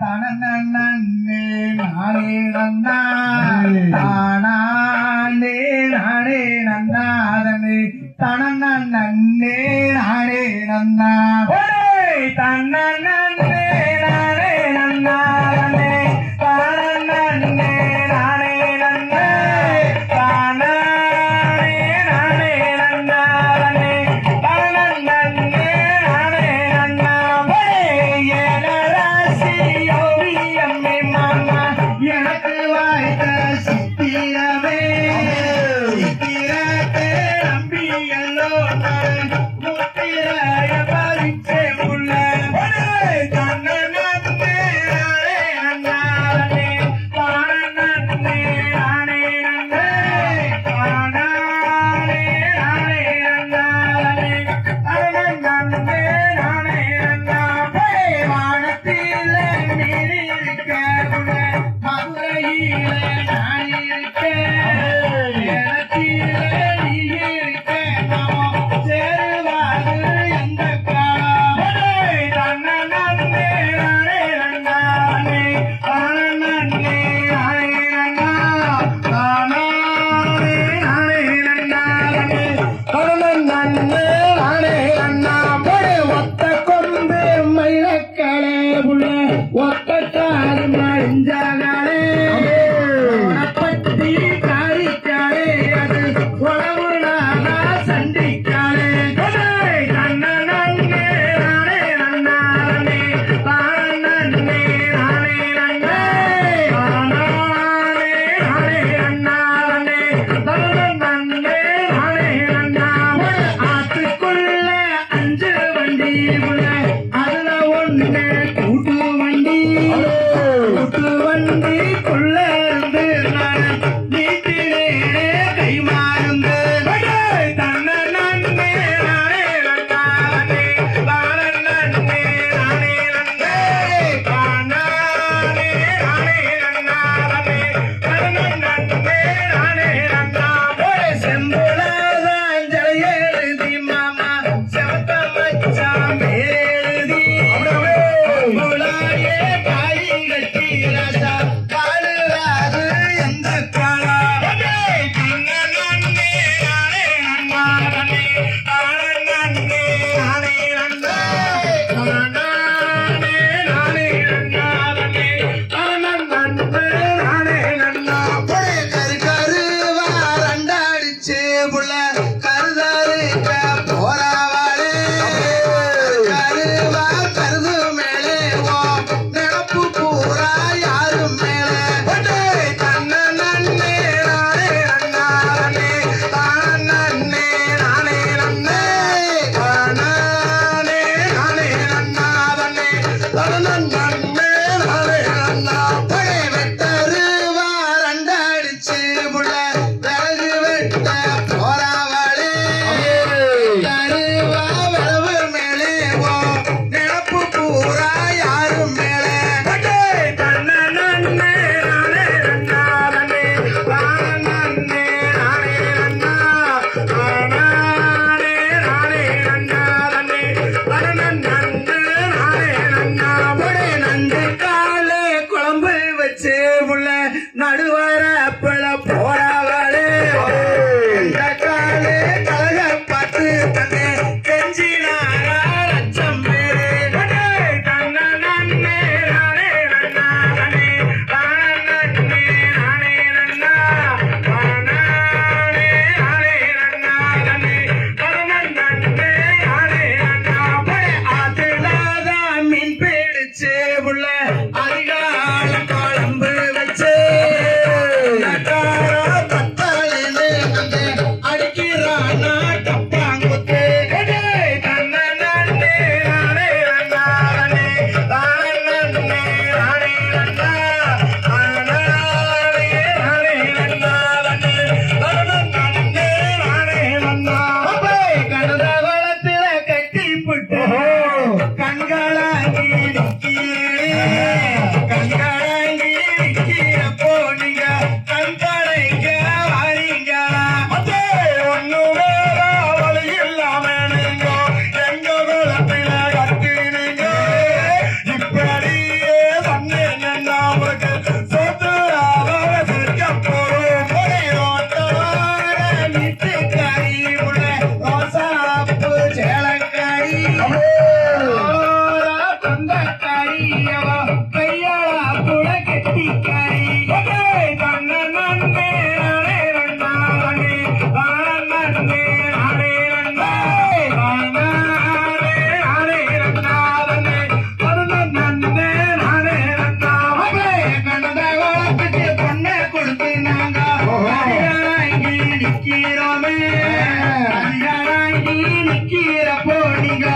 தனநன்னே நானே நந்தா தானே நானே நந்தாதனே தனநன்னே நானே நந்தா தன்னே na na பிள்ளை செய்யறப்போ நீங்க